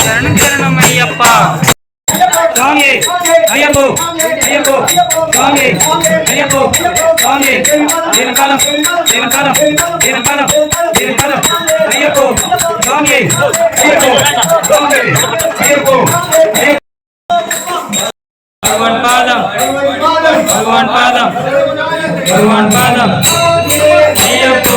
శరణం శరణం అయ్యప్ప. స్వామి అయ్యప్పో అయ్యప్పో స్వామి అయ్యప్పో స్వామి. దీనకాలం దీనకాలం దీనకాలం దీనకాలం అయ్యప్పో స్వామి అయ్యప్పో స్వామి అయ్యప్పో. భగవాన్ పాదం భగవాన్ పాదం భగవాన్ పాదం. అయ్యప్పో.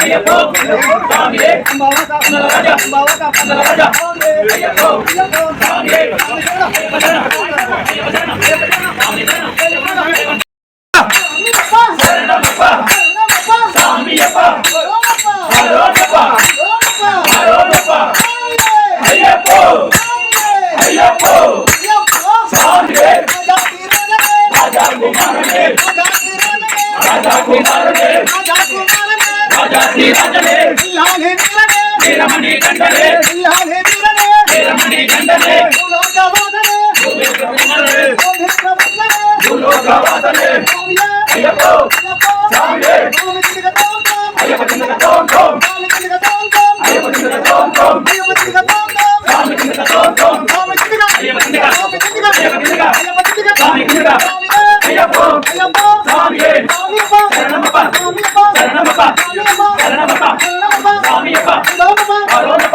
ஐயப்போ சாமியே ராஜா ராஜா ஐயப்போ சாமியே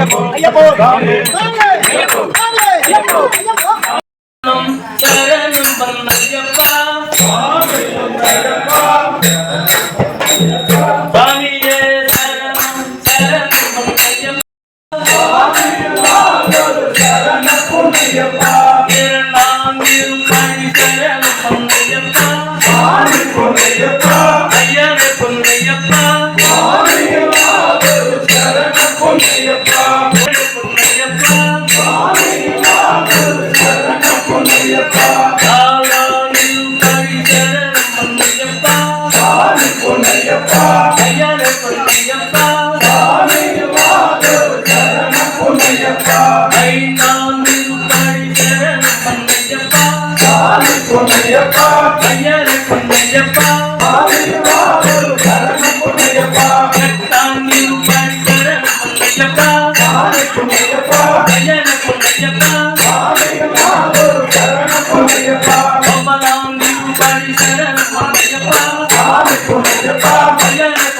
శరణం Bye.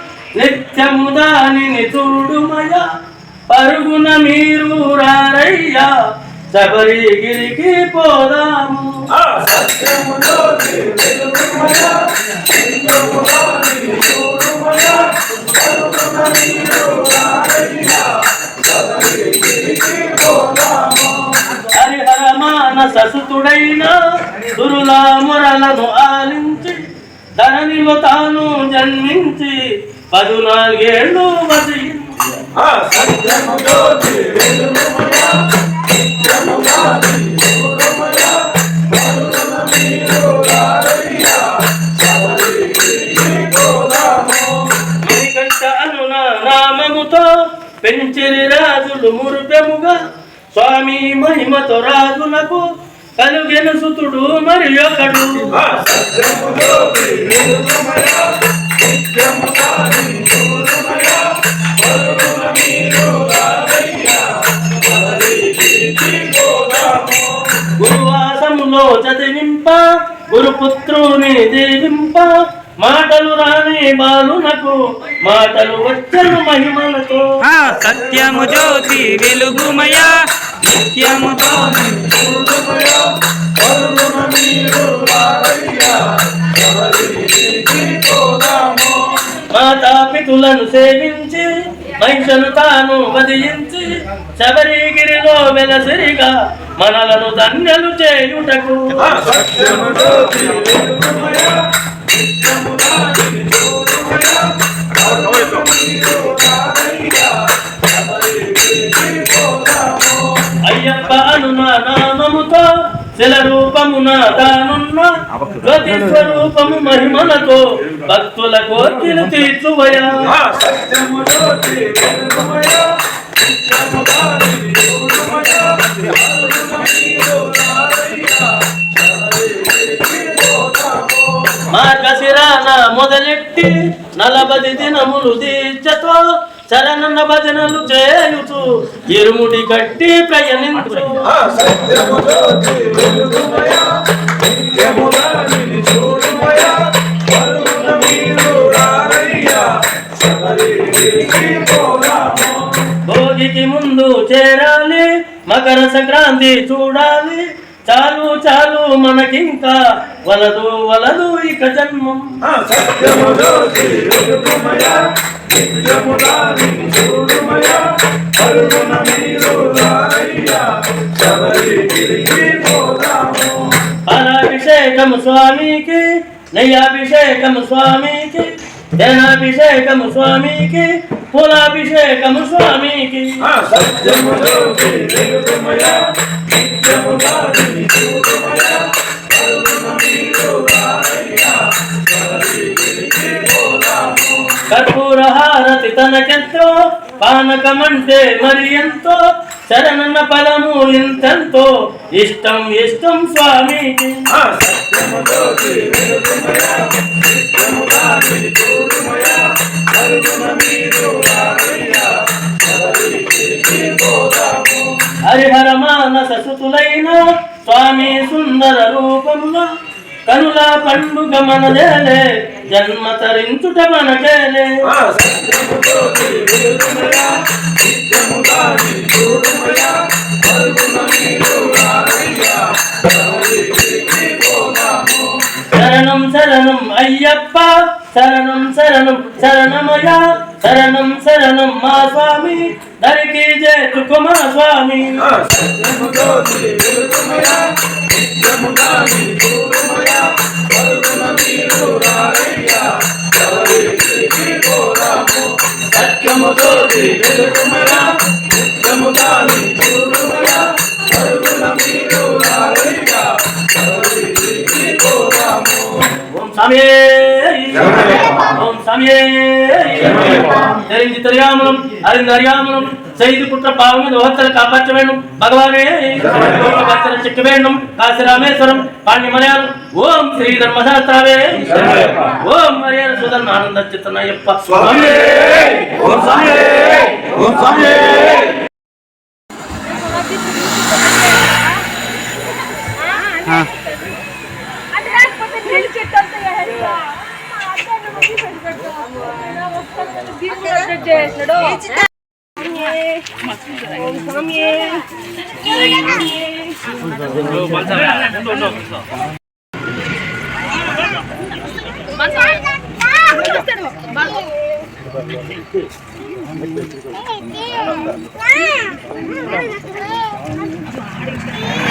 నిత్యము దానిని చూడుమయ. పరుగున మీరు రారయ్యా శబరిగిరికి పోదాము. హరిహర మానస సుతుడైన దురుల మొరలను ఆలించి ధరణిలో తాను జన్మించి పదునాలుగేళ్ళు నామముతో పెంచిరి రాజులు మురుపెముగా స్వామి మహిమతో రాజులకు కలుగెను సుతుడు మరి ఒకడు. గురువాసములో చదివింప గురుపుత్రుని దేవింప మాటలు రాని బాలునకు మాటలు వచ్చను మహిమలతో. సత్యము జ్యోతి వెలుగుమయ నిత్యము జ్యోతి మాతాపితులను సేవించి మహిషను తాను వదిలించి శబరిగిరిలో వెలసిరిగా మనలను ధన్యలు చేయుటకు. అయ్యప్ప అనుమానామముతో శిల రూపమున తానున్న జ్యోతి స్వరూపము మహిమలతో భక్తుల కోర్కెలు తీర్చువయా. మార్గశిరాన మొదలెట్టి నలబది దినములు దీక్షతో చరణన భజనలు చేయుచు ఇరుముడి కట్టి ప్రయాణించు భోగికి ముందు చేరాలి మకర సంక్రాంతి చూడాలి. చాలు చాలు మనకింకా వలదు వలదు ఇక జన్మం. పాలాభిషేకము స్వామికి నెయ్యాభిషేకము స్వామికి జనాభిషేకము స్వామికి పూలాభిషేకము స్వామికి. కర్పూర హారతి తనకెంతో పానకమంటే మరి ఎంతో శరణన పదము ఇంతెంతో. ఇష్టం ఇష్టం స్వామికి మానస సుతులైన స్వామి సుందర రూపములో కనుల పండుగ మనదేలే జన్మ తరించుట మనకేలే. శరణం శరణం అయ్యప్ప శరణం శరణం శరణమయా శరణం శరణం మా స్వామి దరికి చేతుకు మా స్వామి ఓం தெரிஞ்சு தெரியாமலும் அறிந்து அறியாமலும் செய்து குற்ற பாவங்கள் உகத்தல் காப்பாற்ற வேண்டும் பகவானே பக்தரை சிக்க வேண்டும் காசி ராமேஸ்வரம் பாண்டி மலையாளம் ஓம் ஸ்ரீ தர்மசாஸ்திராவே ஓம் மரியாதை சுதன் ஆனந்த சித்தன் ஐயப்பா சுவாமியே ஓம் சுவாமியே ஓம் சுவாமியே Hey, dear. Ah! Ah! Ah! Ah! Ah!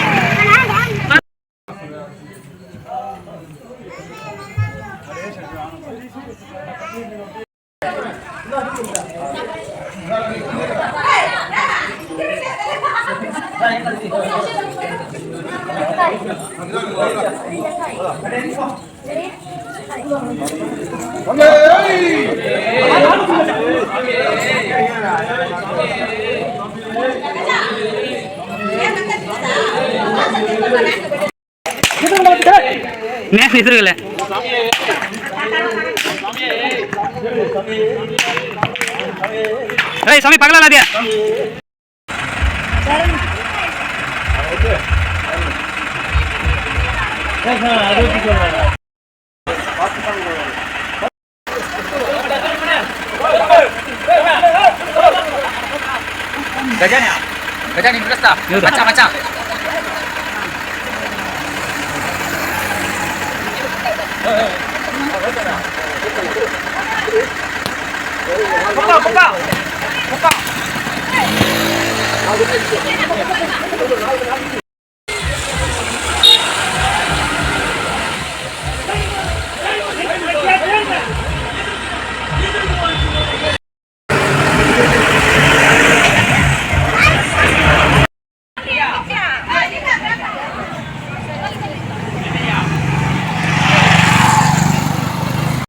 நேசம் எதிர்கல ஏய் சாமி பகலாதியா 세상 아버지잖아. 대장이야. 대장님 그랬다. 맞자 맞자. 볶아 볶아 볶아.